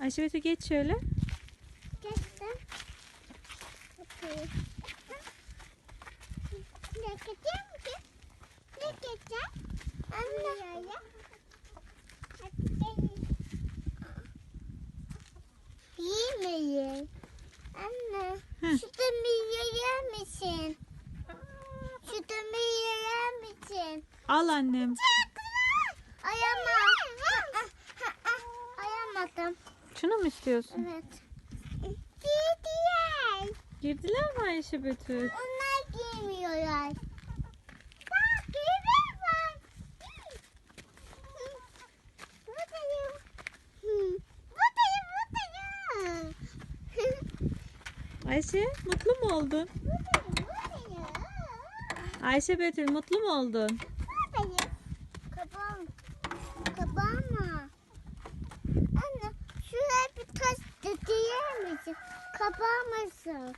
Ayşe Betül geç şöyle. Geçtim. Bakayım. Ne geçeceğim ki? Ne geçeceğim? Anne. Yemeyin. Anne. Hı. Sütümü yer misin? Sütümü yer misin? Al annem. Ayama. Şunu mu istiyorsun? Evet. Gidiyor. Girdiler mi Ayşe Betül? Onlar giymiyorlar. Bak var. Buradayım. Buradayım buradayım. Ayşe mutlu mu oldun? Buradayım buradayım. Ayşe Betül mutlu mu oldun? Buradayım. Kabağım. Kabağım mı? Yeah.